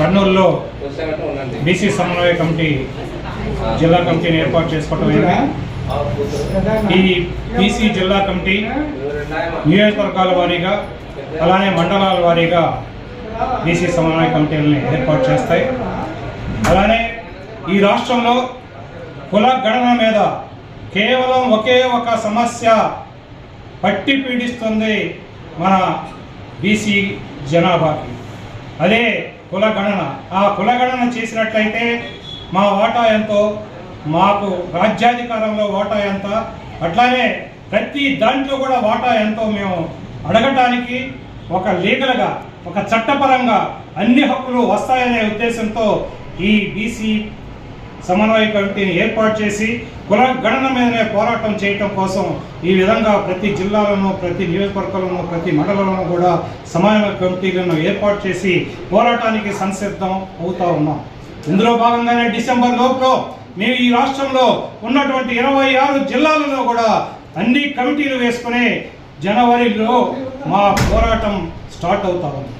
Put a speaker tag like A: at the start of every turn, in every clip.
A: కర్నూలులో బీసీ సమన్వయ కమిటీ జిల్లా కమిటీని ఏర్పాటు చేసుకోవడం అయింది ఈ బీసీ జిల్లా కమిటీ నియోజకవర్గాల వారీగా అలానే మండలాల వారీగా బీసీ సమన్వయ కమిటీలని ఏర్పాటు చేస్తాయి. అలానే ఈ రాష్ట్రంలో కుల గణన మీద కేవలం ఒకే ఒక సమస్య పట్టి పీడిస్తుంది మన బీసీ జనాభాకి. అదే కులగణన. ఆ కులగణన చేసినట్లయితే మా వాటా ఎంతో? మాకు రాజ్యాధికారంలో వాటా ఎంత? అట్లానే ప్రతి దాంట్లో కూడా వాటా ఎంతో మేము అడగటానికి ఒక లీగల్గా ఒక చట్టపరంగా అన్ని హక్కులు వస్తాయనే ఉద్దేశంతో ఈ బీసీ సమన్వయ కమిటీని ఏర్పాటు చేసి కుల గణన మీదనే పోరాటం చేయటం కోసం ఈ విధంగా ప్రతి జిల్లాలోనూ ప్రతి నియోజకవర్గంలోనూ ప్రతి మండలంలోనూ కూడా సమన్వయ కమిటీలను ఏర్పాటు చేసి పోరాటానికి సంసిద్ధం అవుతా ఉన్నాం. ఇందులో భాగంగానే డిసెంబర్ లోపులో మేము ఈ రాష్ట్రంలో ఉన్నటువంటి ఇరవై ఆరు జిల్లాలలో కూడా అన్ని కమిటీలు వేసుకుని జనవరిలో మా పోరాటం స్టార్ట్ అవుతా ఉంది.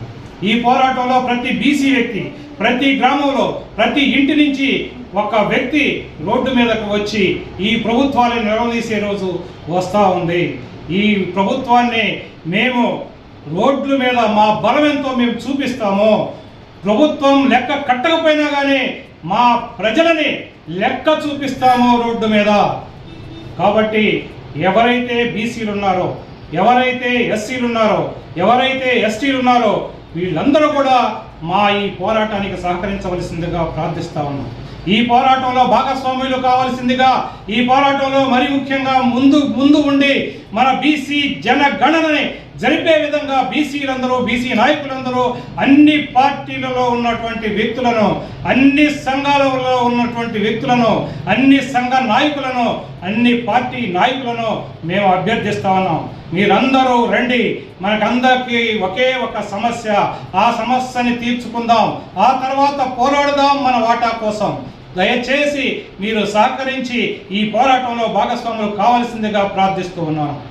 A: ఈ పోరాటంలో ప్రతి బీసీ వ్యక్తి ప్రతి గ్రామంలో ప్రతి ఇంటి నుంచి ఒక వ్యక్తి రోడ్డు మీదకు వచ్చి ఈ ప్రభుత్వాన్ని నిలవదీసే రోజు వస్తూ ఉంది. ఈ ప్రభుత్వాన్ని మేము రోడ్ల మీద మా బలం ఎంతో మేము చూపిస్తాము. ప్రభుత్వం లెక్క కట్టకపోయినా కానీ మా ప్రజలని లెక్క చూపిస్తాము రోడ్డు మీద. కాబట్టి ఎవరైతే బీసీలు ఉన్నారో ఎవరైతే ఎస్సీలు ఉన్నారో ఎవరైతే ఎస్టీలు ఉన్నారో వీళ్ళందరూ కూడా మా ఈ పోరాటానికి సహకరించవలసిందిగా ప్రార్థిస్తా ఉన్నాం. ఈ పోరాటంలో భాగస్వాములు కావాల్సిందిగా ఈ పోరాటంలో మరి ముఖ్యంగా ముందు ముందు ఉండి మన బీసీ జనగణనని జరిపే విధంగా బీసీలందరూ బీసీ నాయకులందరూ అన్ని పార్టీలలో ఉన్నటువంటి వ్యక్తులను అన్ని సంఘాలలో ఉన్నటువంటి వ్యక్తులను అన్ని సంఘ నాయకులను అన్ని పార్టీ నాయకులను మేము అభ్యర్థిస్తా ఉన్నాం. మీరందరూ రండి. మనకందరికీ ఒకే ఒక సమస్య. ఆ సమస్యని తీర్చుకుందాం. ఆ తర్వాత పోరాడదాం మన వాటా కోసం. దయచేసి మీరు సహకరించి ఈ పోరాటంలో భాగస్వాములు కావాల్సిందిగా ప్రార్థిస్తూ ఉన్నాను